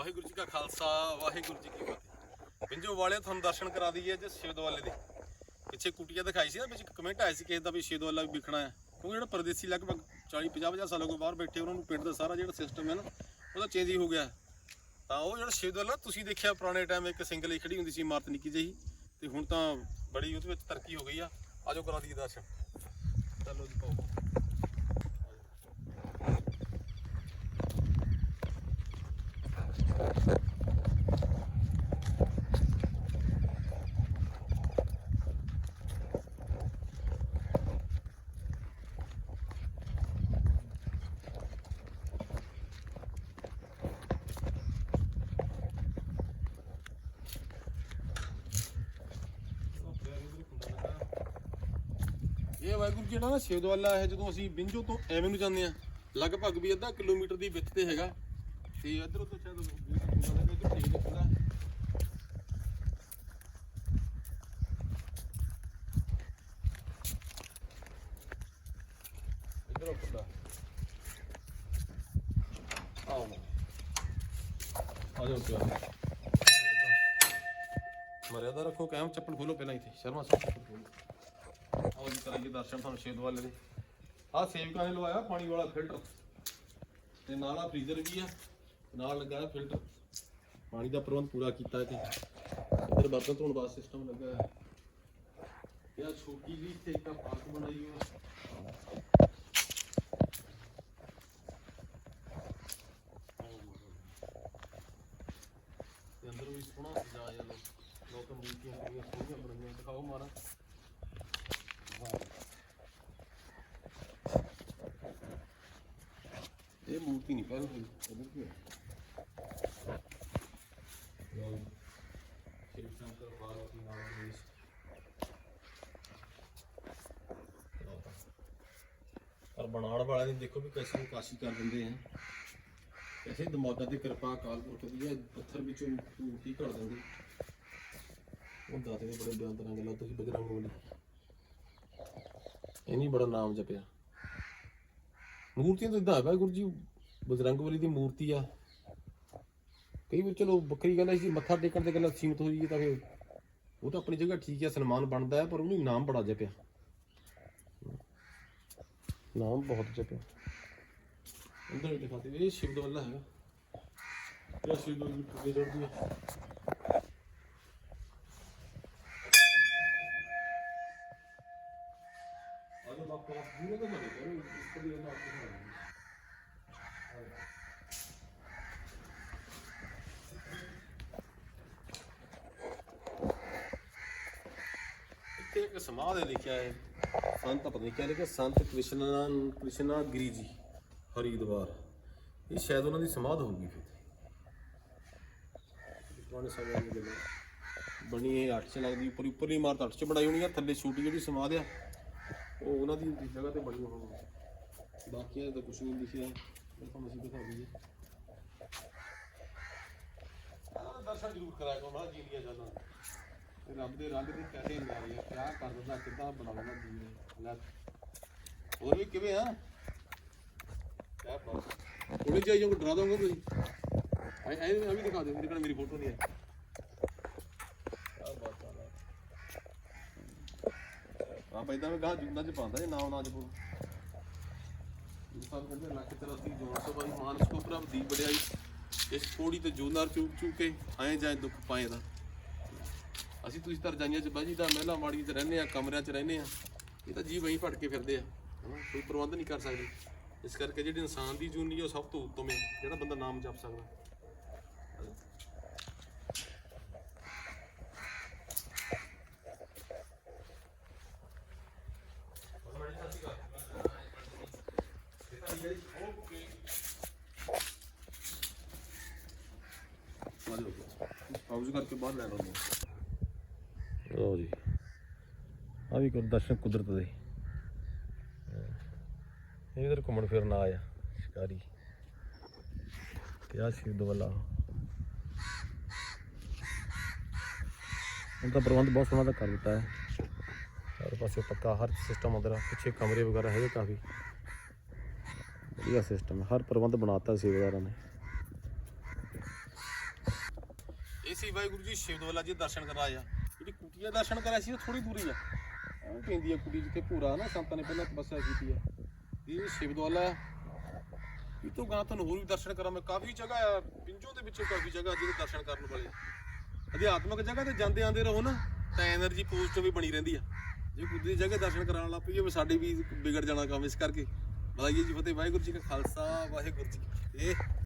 ਵਾਹਿਗੁਰੂ ਜੀ ਕਾ ਖਾਲਸਾ, ਵਾਹਿਗੁਰੂ ਜੀ ਕੀ ਫਤਿਹ। ਪਿੰਜੋ ਵਾਲਿਆਂ ਤੁਹਾਨੂੰ ਦਰਸ਼ਨ ਕਰਾ ਦਈਏ ਅੱਜ ਸ਼ਿਵਦਵਾਲੇ ਦੇ। ਪਿੱਛੇ ਕੁਟੀਆ ਦਿਖਾਈ ਸੀ ਨਾ ਵਿੱਚ ਕਮੈਂਟ ਆਇਆ ਸੀ ਕਿਸੇ ਦਾ ਵੀ ਸ਼ਿਵਦਵਾਲਾ ਵੀ ਵਿਖਣਾ ਹੈ। ਕਿਉਂਕਿ ਜਿਹੜਾ ਪਰਦੇਸੀ ਲਗਭਗ 40 50 50 ਸਾਲਾਂ ਤੋਂ ਬਾਹਰ ਬੈਠੇ, ਉਹਨਾਂ ਨੂੰ ਪਿੰਡ ਦਾ ਸਾਰਾ ਜਿਹੜਾ ਸਿਸਟਮ ਹੈ ਨਾ, ਉਹਦਾ ਚੇਂਜ ਹੀ ਹੋ ਗਿਆ ਤਾਂ ਉਹ ਜਿਹੜਾ ਸ਼ਿਵਦਵਾਲਾ ਤੁਸੀਂ ਦੇਖਿਆ ਪੁਰਾਣੇ ਟਾਈਮ ਇੱਕ ਸਿੰਗਲ ਹੀ ਖੜੀ ਹੁੰਦੀ ਸੀ, ਇਮਾਰਤ ਨਿੱਕੀ ਜਿਹੀ। ਤੇ ਹੁਣ ਤਾਂ ਬੜੀ ਉਹਦੇ ਵਿੱਚ ਤਰੱਕੀ ਹੋ ਗਈ ਆ। ਆਜੋ ਕਰਾ ਦਈਏ ਦਰਸ਼ਨ। ਚਲੋ ਜੀ, ਪਾਓ। ਇਹ ਵਾਹਿਗੁਰੂ ਜੀ ਜਿਹੜਾ ਨਾ ਸੇਦਵਾਲਾ ਹੈ, ਜਦੋਂ ਅਸੀਂ ਬਿੰਜੋ ਤੋਂ ਐਵੇਂ ਨੂੰ ਜਾਂਦੇ ਆ ਲਗਭਗ ਵੀ ਅੱਧਾ ਕਿਲੋਮੀਟਰ ਦੀ ਵਿੱਥ ਤੇ ਹੈਗਾ। ਤੇ ਇਧਰੋਂ ਤੋਂ ਸ਼ਾਇਦ ਮਰਿਆਦਾ ਰੱਖੋ, ਕਾਇਮ ਚੱਪਲ ਖੋਲੋ, ਪਹਿਲਾਂ ਇੱਥੇ, ਸ਼ਰਮਾ ਸਾਹਿਬ ਆਓ ਜੀ, ਕਰਾਂਗੇ ਦਰਸ਼ਨ ਤੁਹਾਨੂੰ ਸ਼ੇਦ ਵਾਲੇ ਦੇ। ਆਹ ਸੇਵਕਾਂ ਨੇ ਲਵਾਇਆ? ਪਾਣੀ ਵਾਲਾ ਫਿਲਟਰ। ਤੇ ਨਾਲ ਆ ਫ੍ਰੀਜ਼ਰ ਵੀ ਆ, ਨਾਲ ਲੱਗਾ ਫਿਲਟਰ। ਪਾਣੀ ਦਾ ਪ੍ਰਬੰਧ ਪੂਰਾ ਕੀਤਾ ਤੇ ਇੱਧਰ ਬਰਤਨ ਧੋਣ ਵਾਸਤੇ ਸਿਸਟਮ ਲੱਗਾ ਹੈ ਇਹ ਛੋਟੀ ਜੀ ਇੱਥੇ ਇੱਕ ਪਾਰਕ ਬਣਾਈ ਹੋਈ ਅੰਦਰ ਵੀ ਸੋਹਣਾ ਸਜਾ ਜਾਂਦਾ ਲੋਕ। ਮੂਰਤੀਆਂ ਕਿੰਨੀਆਂ ਸੋਹਣੀਆਂ ਬਣਾਈਆਂ। ਦਿਖਾਓ ਮਾਰਾ ਇਹ ਮੂਰਤੀ ਨਹੀਂ ਪਹਿਲਾਂ ਇਹਦੇ ਕੀ ਹੈ ਲਓ ਸ਼ਿਵ ਸ਼ੰਕਰ ਪਾਰਵਤੀ ਨਾਲ ਗਣੇਸ਼ ਪਰ ਬਣਾਉਣ ਵਾਲਿਆਂ ਨੇ ਦੇਖੋ ਵੀ ਕੈਸੇ ਕਾਸ਼ੀ ਕਰ ਦਿੰਦੇ ਆ। ਕੈਸੇ ਦਿਮਾਗਾਂ ਦੀ ਕਿਰਪਾ ਅਕਾਲ ਪੁਰਖ ਦੀ ਹੈ, ਪੱਥਰ ਵਿੱਚੋਂ ਮੂਰਤੀ ਘੜ ਦਿੰਦੇ? ਉਹ ਦਾਤੇ ਦੇ ਬੜੇ ਬਿਆਨ ਤਰ੍ਹਾਂ ਗੱਲਾਂ ਤੁਸੀਂ ਬਜਰੰਗ ਬਲੀ ਇਹ ਨਹੀਂ ਬੜਾ ਨਾਮ ਜਪਿਆ। ਮੂਰਤੀਆਂ ਤਾਂ ਇਦਾਂ ਹੈ ਗੁਰੂ ਜੀ ਬਜਰੰਗ ਬਲੀ ਦੀ ਮੂਰਤੀ ਆ। ਕਈ ਵਾਰ ਚਲੋ ਬੱਕਰੀ ਗੱਲ ਹੈ ਮੱਥਾ ਟੇਕਣ ਤੇ ਗੱਲ ਸੀਮਤ ਹੋ ਜੀ ਤਾਂ ਫਿਰ ਉਹ ਤਾਂ ਆਪਣੀ ਜਗ੍ਹਾ ਠੀਕ ਹੈ, ਸਨਮਾਨ ਬਣਦਾ ਪਰ ਉਹਨੂੰ ਨਾਮ ਬੜਾ ਜਪਿਆ। ਨਾਮ ਬਹੁਤ ਜਪਿਆ। ਅੰਦਰ ਵੀ ਦਿਖਾਤੇ ਇਹ ਸ਼ਿਵ ਦਾ ਵੱਲਾ ਹੈਗਾ। ਇਹ ਸ਼ਿਵ ਦਾ ਜੀ ਪੁੱਗੇ ਜੜਦੀ ਹੈ? ਅਜੇ ਬਾਪਾ ਜੀ ਨੇ ਤਾਂ ਮਰੇ ਕਰੋ ਇਸ ਤੇ ਨਾ, ਆਪਣਾ। ਇੱਥੇ ਇੱਕ ਸਮਾਧ ਹੈ ਲਿਖਿਆ ਹੈ। ਸੰਤ ਪਤਾ ਨਹੀਂ ਕਿਆ ਲਿਖਿਆ, ਸੰਤ ਕ੍ਰਿਸ਼ਨਾ ਕ੍ਰਿਸ਼ਨਾ ਗਿਰੀ ਜੀ ਹਰੀਦਵਾਰ ਇਹ ਸ਼ਾਇਦ ਉਹਨਾਂ ਦੀ ਸਮਾਧ ਹੋਊਗੀ ਫਿਰ। ਪੁਰਾਣੇ ਸਮੇਂ ਦੀ ਗੱਲ ਹੈ। ਬਣੀ ਇਹ 8 ਚ ਲੱਗਦੀ, ਉੱਪਰ ਉੱਪਰਲੀ ਇਮਾਰਤ 8 ਚ ਬਣਾਈ ਹੋਣੀ ਆ, ਥੱਲੇ ਛੋਟੀ ਜਿਹੜੀ ਸਮਾਧ ਆ, ਉਹ ਉਹਨਾਂ ਦੀ ਜਗ੍ਹਾ ਤੇ ਬਣੀ ਹੋਣੀ ਬਾਕੀਆਂ ਦਾ ਕੁਝ ਨਹੀਂ ਲਿਖਿਆ ਉਹ ਅਸੀਂ ਦਿਖਾ ਦਈਏ। ਦਰਸ਼ਨ ਜ਼ਰੂਰ ਕਰਾਇਆ ਕਰੋ ਨਾ ਜੀਲੀਆਂ ਜਾਨਾਂ ਤੇ ਰੱਬ ਦੇ ਰੰਗ ਦੇ ਕਹੇ ਨਿਆਰੇ ਆ ਕਿਆ ਕਰ ਦਿੰਦਾ ਕਿੱਦਾਂ ਬਣਾਉਂਦਾ ਜੀ ਲੈ। ਹੋਰ ਵੀ ਕਿਵੇਂ ਆ? ਕਿਆ ਬਾਤ ਥੋੜੀ ਜਿਹੀ ਜੋ ਡਰਾ ਦੋਗੇ ਤੁਸੀਂ? ਐ ਐ ਵੀ ਦਿਖਾ ਦਿਓ, ਮੇਰੇ ਮੇਰੀ ਫੋਟੋ ਨਹੀਂ ਹੈ। ਕਿਆ ਬਾਤ ਆ। ਆਪਾਂ ਇਦਾਂ ਵੀ ਗਾਹ ਜੁੰਦਾ ਚ ਪਾਉਂਦਾ ਜੇ ਨਾ ਨਾ ਜਪੋ ਇਨਸਾਨ ਕਹਿੰਦੇ ਲੱਖ ਤਰਸੀ ਜੋਨ ਸੋ ਭਾਈ ਮਾਨਸ ਕੋ ਪ੍ਰਭ ਦੀ ਬੜਾਈ ਇਸ ਥੋੜੀ ਤੇ ਜੋਨਾਰ ਚੂਕ ਚੂਕ ਆਏ ਜਾਏ ਦੁੱਖ ਪਾਏ ਦਾ ਅਸੀਂ ਤੁਸੀਂ ਤਾਂ ਰਜਾਈਆਂ 'ਚ ਬਾਜੀ ਦਾ ਮਹਿਲਾ ਮਾੜੀਆਂ 'ਚ ਰਹਿੰਦੇ ਆ, ਕਮਰਿਆਂ 'ਚ ਰਹਿੰਦੇ ਆ। ਇਹ ਤਾਂ ਜੀ ਵਹੀਂ ਫੜ ਕੇ ਫਿਰਦੇ ਆ, ਹਨਾ? ਕੋਈ ਪ੍ਰਬੰਧ ਨਹੀਂ ਕਰ ਸਕਦੇ। ਇਸ ਕਰਕੇ ਜਿਹੜੀ ਇਨਸਾਨ ਦੀ ਜੂਨੀ ਉਹ ਸਭ ਤੋਂ ਉੱਤਮ ਹੈ ਜਿਹੜਾ ਬੰਦਾ ਨਾਮ ਜਪ ਸਕਦਾ। ਪਾਉਜ਼ ਕਰਕੇ ਬਾਹਰ ਲੈ ਲਓ। ਲਓ ਜੀ। ਆ ਵੀ ਕਰ ਦਰਸ਼ਨ ਕੁਦਰਤ ਦੇ। ਇਧਰ ਘੁੰਮਣ ਫਿਰਨ ਆਇਆ ਸ਼ਿਕਾਰੀ। ਤੇ ਆ। ਦਵਲਾ ਹੁਣ ਤਾਂ ਪ੍ਰਬੰਧ ਬਹੁਤ ਸੋਹਣਾ ਤਾਂ ਕਰ ਦਿੱਤਾ ਹੈ। ਹਰ ਪਾਸੇ ਪੱਕਾ, ਹਰ ਸਿਸਟਮ ਅੰਦਰ ਪਿੱਛੇ ਕਮਰੇ ਵਗੈਰਾ ਹੈਗੇ ਕਾਫੀ। ਵਧੀਆ ਸਿਸਟਮ ਹੈ ਹਰ ਪ੍ਰਬੰਧ ਬਣਾਤਾ ਸੇਵਾਦਾਰਾਂ ਨੇ। ਅਸੀਂ ਵਾਹਿਗੁਰੂ ਜੀ ਸ਼ਿਵਦਵਾਲਾ ਜੀ ਦਰਸ਼ਨ ਕਰਨ ਜਿਹੜੀ ਕੁਟੀ ਦਾ ਦਰਸ਼ਨ ਕਰਿਆ ਸੀ ਉਹ ਥੋੜੀ ਦੂਰੀ ਆ। ਉਹ ਪੈਂਦੀ ਆ ਕੁਟੀ ਜਿੱਥੇ ਭੂਰਾ ਨਾ, ਸੰਤਾਂ ਨੇ ਪਹਿਲਾਂ ਤਪੱਸਿਆ ਕੀਤੀ ਆ। ਇਹ ਸ਼ਿਵਦੌਲਾ ਇਹ ਤੋਂ ਗਾਂ ਤੁਹਾਨੂੰ ਹੋਰ ਵੀ ਦਰਸ਼ਨ ਕਰਾਂ, ਮੈਂ ਕਾਫੀ ਜਗ੍ਹਾ ਆ, ਪਿੰਜੋ ਦੇ ਵਿੱਚ ਕਾਫੀ ਜਗ੍ਹਾ ਜਿਹਦੇ ਦਰਸ਼ਨ ਕਰਨ ਵਾਲੇ ਅਧਿਆਤਮਿਕ ਜਗ੍ਹਾ ਤੇ ਜਾਂਦੇ ਆਂਦੇ ਰਹੋ ਨਾ, ਤਾਂ ਐਨਰਜੀ ਪੋਜ਼ਿਟਿਵ ਵੀ ਬਣੀ ਰਹਿੰਦੀ ਆ। ਜੇ ਕੁਝ ਜਗ੍ਹਾ ਦਰਸ਼ਨ ਕਰਾਉਣ ਲੱਗ ਪਈਏ, ਵੀ ਸਾਡੇ ਵੀ ਵਿਗੜ ਜਾਣਾ ਕੰਮ ਇਸ ਕਰਕੇ। ਬਲਾਈਏ ਜੀ ਫਤਿਹ, ਵਾਹਿਗੁਰੂ ਜੀ ਕਾ ਖਾਲਸਾ, ਵਾਹਿਗੁਰੂ ਜੀ ਇਹ